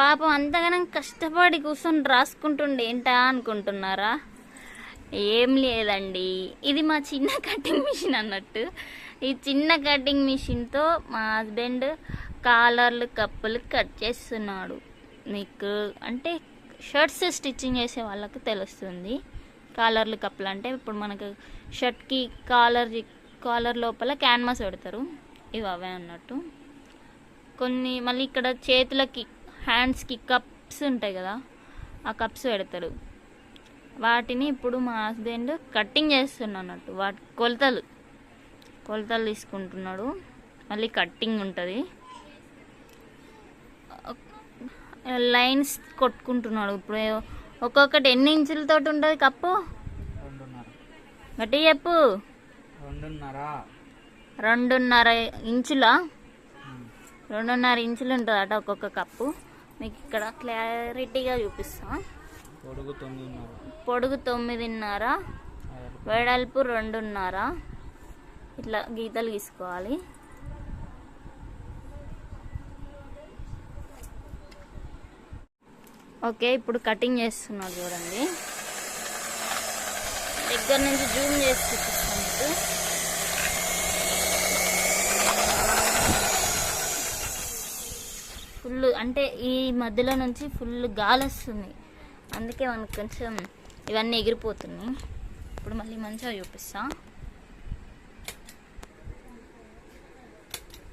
పాపం అంతగానం కష్టపడి కూర్చొని రాసుకుంటుండే ఏంటా అనుకుంటున్నారా? ఏం లేదండి. ఇది మా చిన్న కటింగ్ మిషన్ అన్నట్టు. ఈ చిన్న కటింగ్ మిషన్తో మా హస్బెండ్ కాలర్లు కప్పులు కట్ చేస్తున్నాడు. మీకు అంటే షర్ట్స్ స్టిచ్చింగ్ చేసే వాళ్ళకి తెలుస్తుంది. కాలర్లు కప్పులు అంటే ఇప్పుడు మనకు షర్ట్కి కాలర్ కాలర్ లోపల క్యాన్వాస్ పెడతారు. ఇవి అవే అన్నట్టు. కొన్ని మళ్ళీ ఇక్కడ చేతులకి హ్యాండ్స్కి కప్స్ ఉంటాయి కదా ఆ కప్స్ పెడతారు. వాటిని ఇప్పుడు మా హస్బెండ్ కట్టింగ్ చేస్తున్నా అన్నట్టు వాటి కొలతలు. కొలతలు తీసుకుంటున్నాడు మళ్ళీ కట్టింగ్ ఉంటుంది. లైన్స్ కొట్టుకుంటున్నాడు ఇప్పుడు ఒక్కొక్కటి ఎన్ని ఇంచులతో ఉంటుంది కప్పు? గట్టి చెప్పు. రెండున్నర. రెండున్నర ఇంచుల? రెండున్నర ఇంచులు ఉంటుందట ఒక్కొక్క కప్పు. మీకు ఇక్కడ క్లారిటీగా చూపిస్తా. పొడుగు తొమ్మిదిన్నర. పొడుగు తొమ్మిదిన్నర వెడల్పు రెండున్నర. ఇట్లా గీతలు గీసుకోవాలి. ఓకే ఇప్పుడు కటింగ్ చేస్తున్నాడు చూడండి. దగ్గర నుంచి జూమ్ చేసి చూపిస్తాను మీకు. ఫుల్ అంటే ఈ మధ్యలో నుంచి ఫుల్ గాలి వస్తుంది. అందుకే మనకు కొంచెం ఇవన్నీ ఎగిరిపోతున్నాయి. ఇప్పుడు మళ్ళీ మంచిగా చూపిస్తా.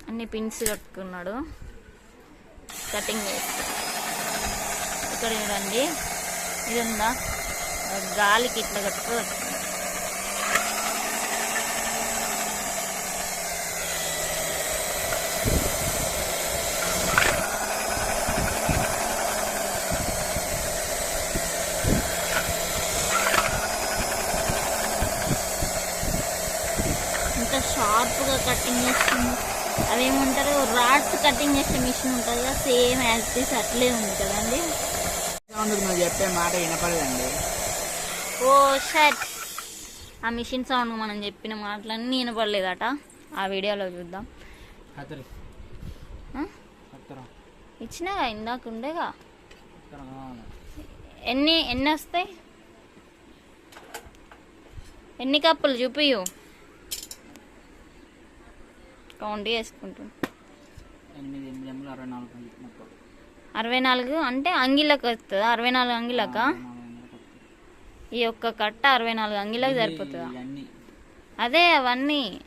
అన్ని పిన్స్ కట్టుకున్నాడు. కటింగ్ చేస్తా. ఇక్కడ చూడండి. ఇది ఉందా గాలికి ఇట్లా కట్టుకోవచ్చు ఇంత షార్ప్గా కటింగ్ చేస్తుంది. అవేమంటారు? రాడ్స్ కటింగ్ చేసే మిషన్ ఉంటుంది కదా సేమ్ యాక్టీస్ అట్లే ఉంది కదండి. నువ్వు చెప్పే మాట వినపడదండి. ఓ షట్ ఆ మిషన్ సౌండ్ మనం చెప్పిన మాటలన్నీ వినపడలేదట. ఆ వీడియోలో చూద్దాం. ఇచ్చినాగా ఇందాక ఉండేగా. ఎన్ని ఎన్ని వస్తాయి? ఎన్ని కప్పులు చూపియు కౌంట్ ఎనిమిది అరవై నాలుగు అంటే అంగిలకు వస్తుందా? అరవై నాలుగు అంగిలక. ఈ ఒక్క కట్ట అరవై నాలుగు అంగిలకు సరిపోతుందా? అదే అవన్నీ.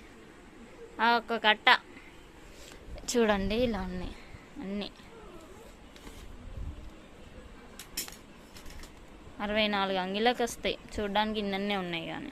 ఆ ఒక్క కట్ట. చూడండి ఇలా ఉన్నాయి అన్నీ. అరవై నాలుగు అంగిలకు వస్తాయి. చూడడానికి ఇన్నన్నే ఉన్నాయి కానీ.